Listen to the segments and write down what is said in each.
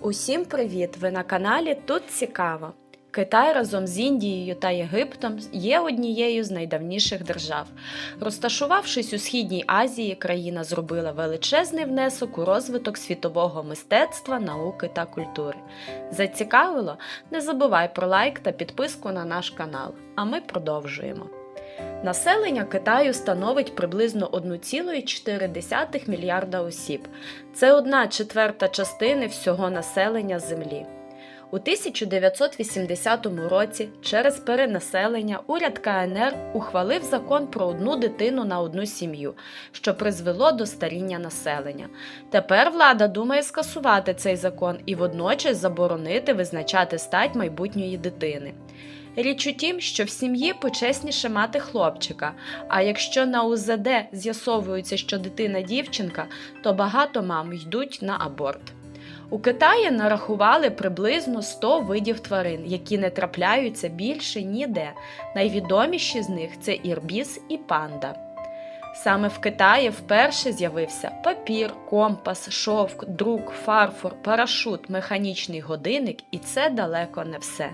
Усім привіт! Ви на каналі Тут Цікаво. Китай разом з Індією та Єгиптом є однією з найдавніших держав. Розташувавшись у Східній Азії, країна зробила величезний внесок у розвиток світового мистецтва, науки та культури. Зацікавило? Не забувай про лайк та підписку на наш канал. А ми продовжуємо. Населення Китаю становить приблизно 1,4 мільярда осіб. Це одна четверта частини всього населення Землі. У 1980 році через перенаселення уряд КНР ухвалив закон про одну дитину на одну сім'ю, що призвело до старіння населення. Тепер влада думає скасувати цей закон і водночас заборонити визначати стать майбутньої дитини. Річ у тім, що в сім'ї почесніше мати хлопчика, а якщо на УЗД з'ясовується, що дитина дівчинка, то багато мам йдуть на аборт. У Китаї нарахували приблизно 100 видів тварин, які не трапляються більше ніде. Найвідоміші з них це ірбіз і панда. Саме в Китаї вперше з'явився папір, компас, шовк, друк, фарфор, парашут, механічний годинник, і це далеко не все.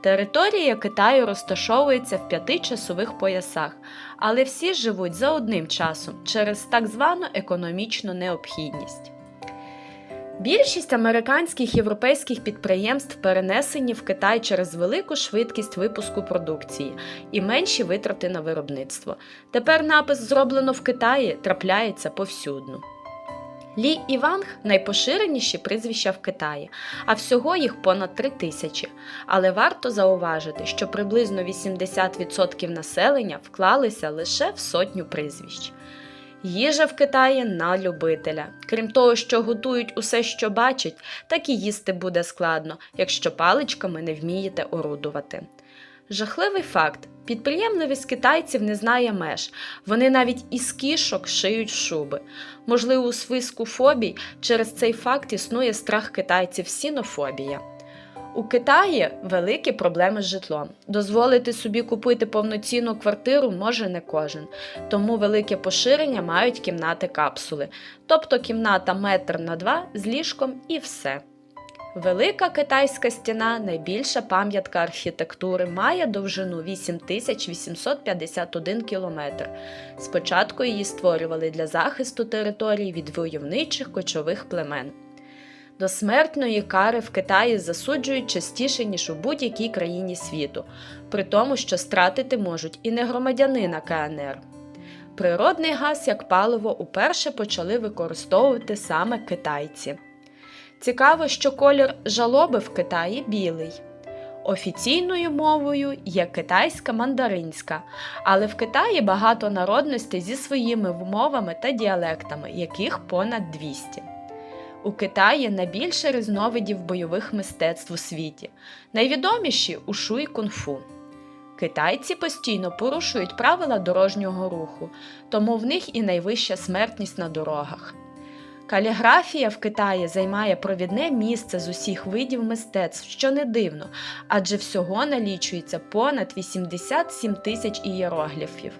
Територія Китаю розташовується в п'яти часових поясах, але всі живуть за одним часом через так звану економічну необхідність. Більшість американських європейських підприємств перенесені в Китай через велику швидкість випуску продукції і менші витрати на виробництво. Тепер напис зроблено в Китаї трапляється повсюдно. Лі і Ванг найпоширеніші прізвища в Китаї, а всього їх понад три тисячі. Але варто зауважити, що приблизно 80% населення вклалися лише в сотню прізвищ. Їжа в Китаї на любителя. Крім того, що готують усе, що бачать, так і їсти буде складно, якщо паличками не вмієте орудувати. Жахливий факт: підприємливість китайців не знає меж. Вони навіть із кішок шиють шуби. Можливо, у свиску фобій через цей факт існує страх китайців сінофобія. У Китаї великі проблеми з житлом. Дозволити собі купити повноцінну квартиру може не кожен, тому велике поширення мають кімнати капсули, тобто кімната метр на два з ліжком і все. Велика китайська стіна, найбільша пам'ятка архітектури, має довжину 8851 кілометр. Спочатку її створювали для захисту територій від войовничих кочових племен. До смертної кари в Китаї засуджують частіше, ніж у будь-якій країні світу, при тому, що стратити можуть і не громадянина КНР. Природний газ як паливо уперше почали використовувати саме китайці. Цікаво, що колір жалоби в Китаї білий. Офіційною мовою є китайська мандаринська, але в Китаї багато народностей зі своїми мовами та діалектами, яких понад 200. У Китаї найбільше різновидів бойових мистецтв у світі. Найвідоміші ушу і кунг-фу. Китайці постійно порушують правила дорожнього руху, тому в них і найвища смертність на дорогах. Каліграфія в Китаї займає провідне місце з усіх видів мистецтв, що не дивно, адже всього налічується понад 87 тисяч ієрогліфів.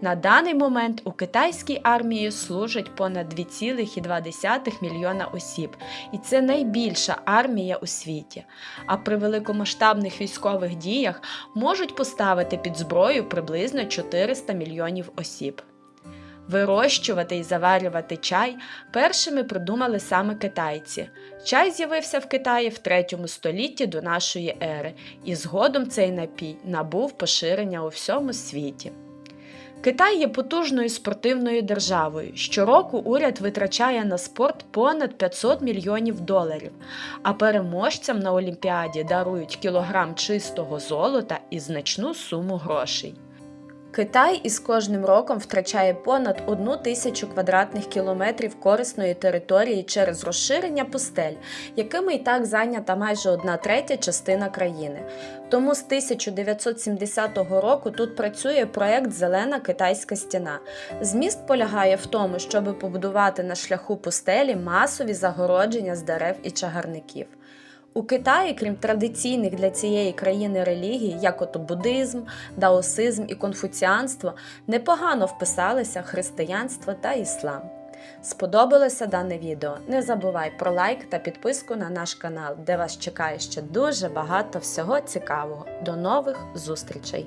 На даний момент у китайській армії служать понад 2,2 мільйона осіб, і це найбільша армія у світі. А при великомасштабних військових діях можуть поставити під зброю приблизно 400 мільйонів осіб. Вирощувати і заварювати чай першими придумали саме китайці. Чай з'явився в Китаї в 3 столітті до нашої ери, і згодом цей напій набув поширення у всьому світі. Китай є потужною спортивною державою. Щороку уряд витрачає на спорт понад 500 мільйонів доларів, а переможцям на Олімпіаді дарують кілограм чистого золота і значну суму грошей. Китай із кожним роком втрачає понад одну тисячу квадратних кілометрів корисної території через розширення пустель, якими і так зайнята майже одна третя частина країни. Тому з 1970 року тут працює проект Зелена китайська стіна. Зміст полягає в тому, щоб побудувати на шляху пустелі масові загородження з дерев і чагарників. У Китаї, крім традиційних для цієї країни релігій, як ото буддизм, даосизм і конфуціанство, непогано вписалися християнство та іслам. Сподобалося дане відео? Не забувай про лайк та підписку на наш канал, де вас чекає ще дуже багато всього цікавого. До нових зустрічей!